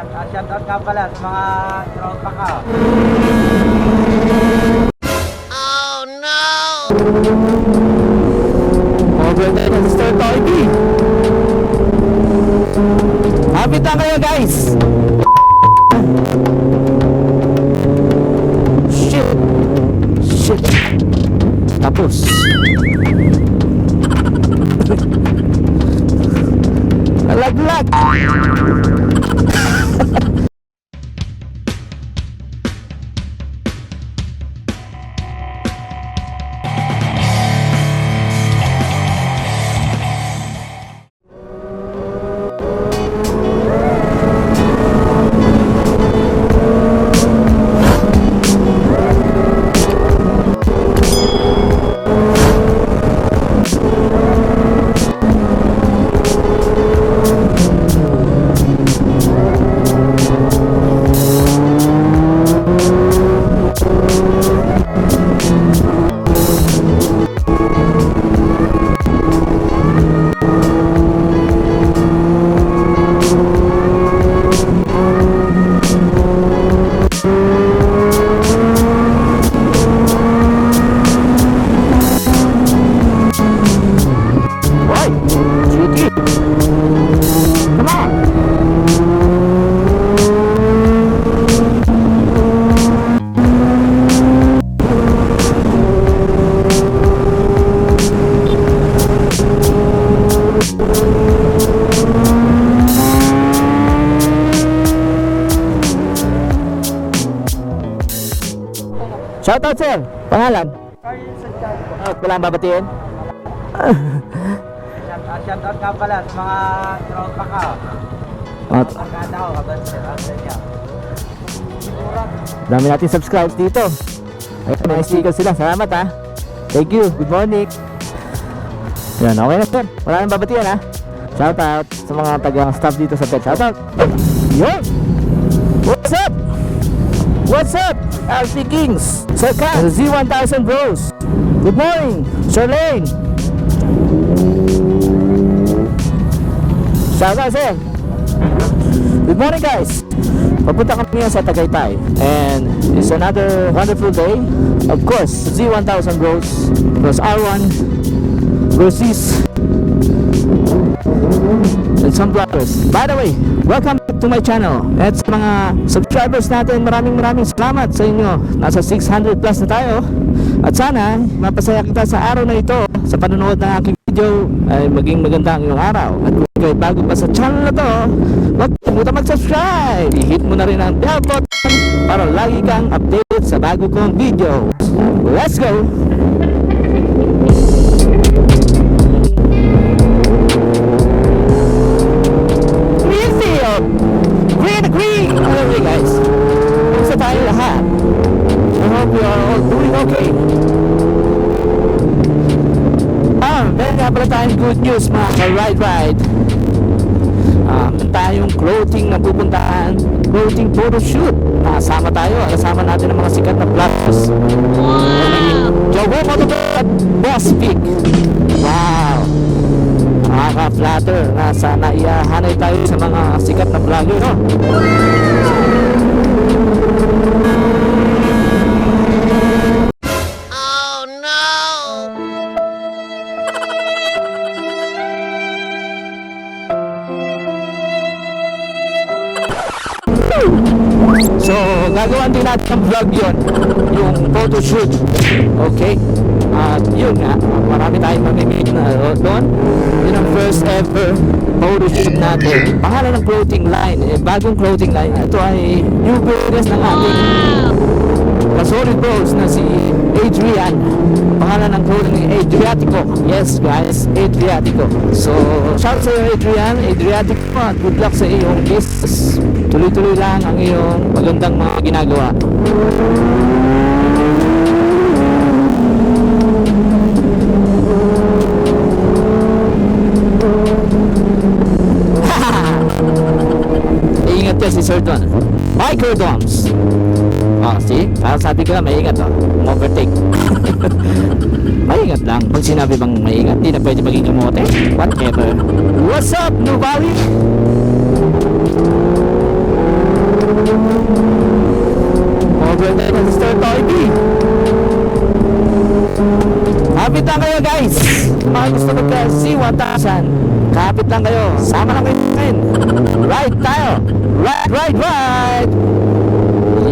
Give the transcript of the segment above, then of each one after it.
Shout, uh, shout out ka pala sa mga tropa ka. Overtime ng Star Party. Habit na kayo guys. Shit. Shit. Tapos. Alaglag. Out sir. Pangalan? Carl Santiago. Oh, wala ang babatiin? Shout, out ka pala sa mga tropa ka. Oh, Pagkada ko, kabansin. Dami natin subscribes dito. Ayun, may sticker sila. Salamat ha. Thank you. Good morning. Yan, okay na sir. Wala nang babatian ha. Shout out sa mga taga-staff dito sa pet. Shout out. Yo! What's up? What's up? Alfie Kings. Sir Kat. Z1000 Bros. Good morning. Sir Lane. Out sir. Good morning guys! Papunta kami ngayon sa Tagaytay and it's another wonderful day. Of course, Z1000 Bros, Bros R1, Brosis, some brothers. By the way, welcome to my channel. At sa mga subscribers natin, maraming maraming salamat sa inyo. Nasa 600 plus na tayo. At sana, mapasaya kita sa araw na ito sa panonood ng aking video ay maging maganda ang iyong araw. At kung kayo bago pa sa channel na to, huwag kalimutan mag-subscribe. I-hit mo na rin ang bell button para lagi kang update sa bago kong video. Let's go! Mga ka-ride-ride. Ah, meron tayong clothing na pupuntahan, clothing photo shoot. Nakasama tayo, kasama natin ang mga sikat na vloggers. Wow! Jowo Motovlog, Boss Pick. Wow! Nakaka-flatter na sana iahanay tayo sa mga sikat na vlogger, no? So, gagawin din natin ang vlog yun, yung photo shoot. Okay? At yun nga, marami tayong mamimit na doon. Yun ang first ever photo shoot natin. Pangalan ng clothing line, eh, bagong clothing line. Ito ay new business ng ating ka-solid bros na si Adrian. Pangalan ng clothing ay Adriatico. Yes guys, Adriatico. So, shout sa iyo Adrian, Adriatico at good luck sa iyong business. Tuloy-tuloy lang ang iyong magandang mga ginagawa. Iingat ka si Sir Don. Doms. Ah, oh, see? Para ah, sa atin ko lang, maingat oh. Overtake. maingat lang. Pag sinabi bang maingat, di na pwede maging kamote. Whatever. What's up, Nubali? Overtake ng Sir Toyby. Kapit lang kayo guys. Mga gusto ko guys, C1000. Kapit lang kayo. Sama lang kayo. Right tayo. Right, right, right.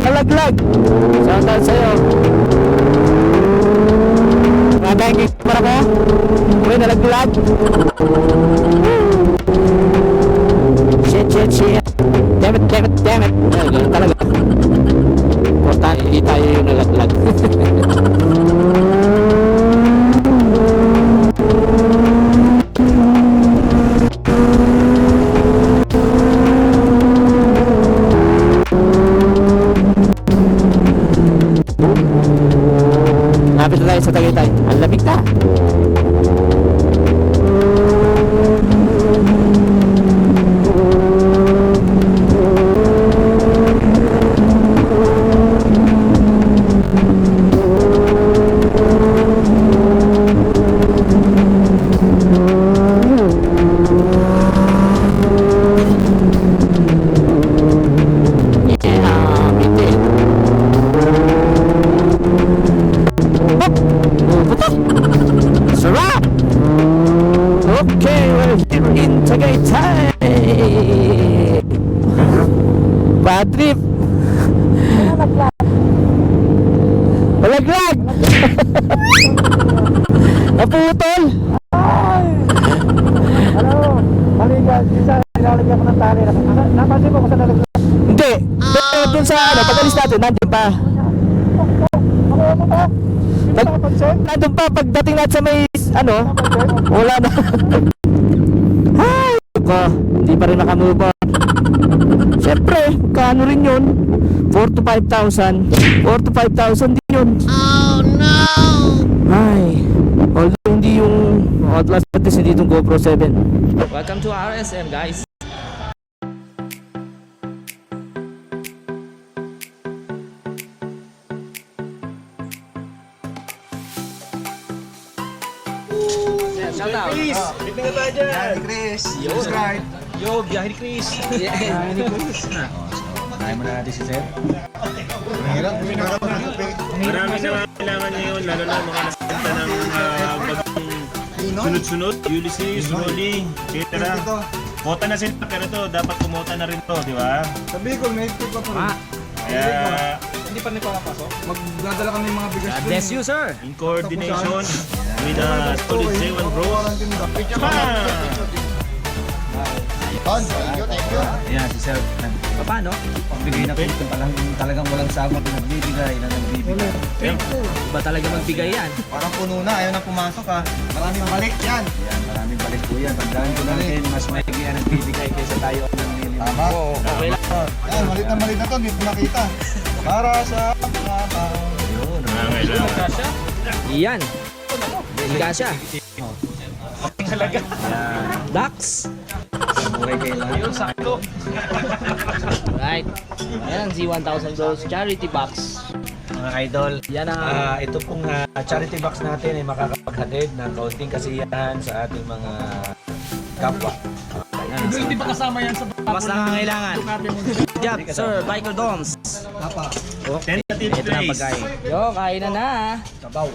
Shit! Tapos. Alaglag! Alaglag! Shoutout sa'yo. Nagangin para ko. Uy, nalaglag. Shit, shit, shit. Damn it, damn it, damn it. Talaga. Lapit na tayo sa Tagaytay. Ang lamig na. Bad trip! Malaglag! Naputol! Ano? Maligas. Isa, nilalagyan ko ng tali. Napansin mo kung saan. Hindi! Pero dun sa ano, pag-alis natin, nandun pa. Ano mo ba? Hindi Pag, mo nakapansin? nandun pa, pagdating natin sa may, ano, wala na. Ko, hindi pa rin nakamove on. Siyempre, kano rin yun? 4 to 5,000. 4 to 5,000 din yun. Oh no! Ay, although hindi yung Outlast at least hindi itong GoPro 7. Welcome to RSM guys. Chris! Meeting na tayo dyan! Chris. Subscribe! Yo, biyahe ni Chris! Kaya mo na natin si Sir. Marami na kailangan ngayon, lalo na mga nasakta ng uh, bagong sunod-sunod, Ulysses, Rolly, etc. Kota na sila, pero to, dapat kumota na rin to, di ba? Sabi ko, may tip pa po rin. Kaya, Hindi pa nagpapasok? Magdadala kami ng mga bigas God bless you sir. in coordination with uh, Solid J1 Bros. Come Ayan, si Sir. Paano? Pagbigay na po ito palang talagang walang sabak na nagbibigay na nagbibigay. Ba talaga magbigay yan? Parang puno na, ayaw na pumasok ha. Maraming balik yan. Yan, maraming balik po yan. Tandaan ko natin, mas maigi ang nagbibigay kaysa tayo ang nanliliman. Tama? Okay lang. Yan, malit na malit na to, hindi ko nakita. Para sa mga. Yun. Nangangailangan. Yan. Higa siya. Talaga. Dax. Muray kailangan. Yun, sakto. Right. Ayan, Z1000 Bros Charity Box. Mga idol, Yan ang Ah, ito pong ah, charity box natin ay makakapaghatid ng kaunting kasiyahan sa ating mga kapwa. Hindi ba kasama yan sa mas nangangailangan. Good job, sir. Biker Doms. Papa. Tentative Ito na place. Yo, kain na na. Sabaw.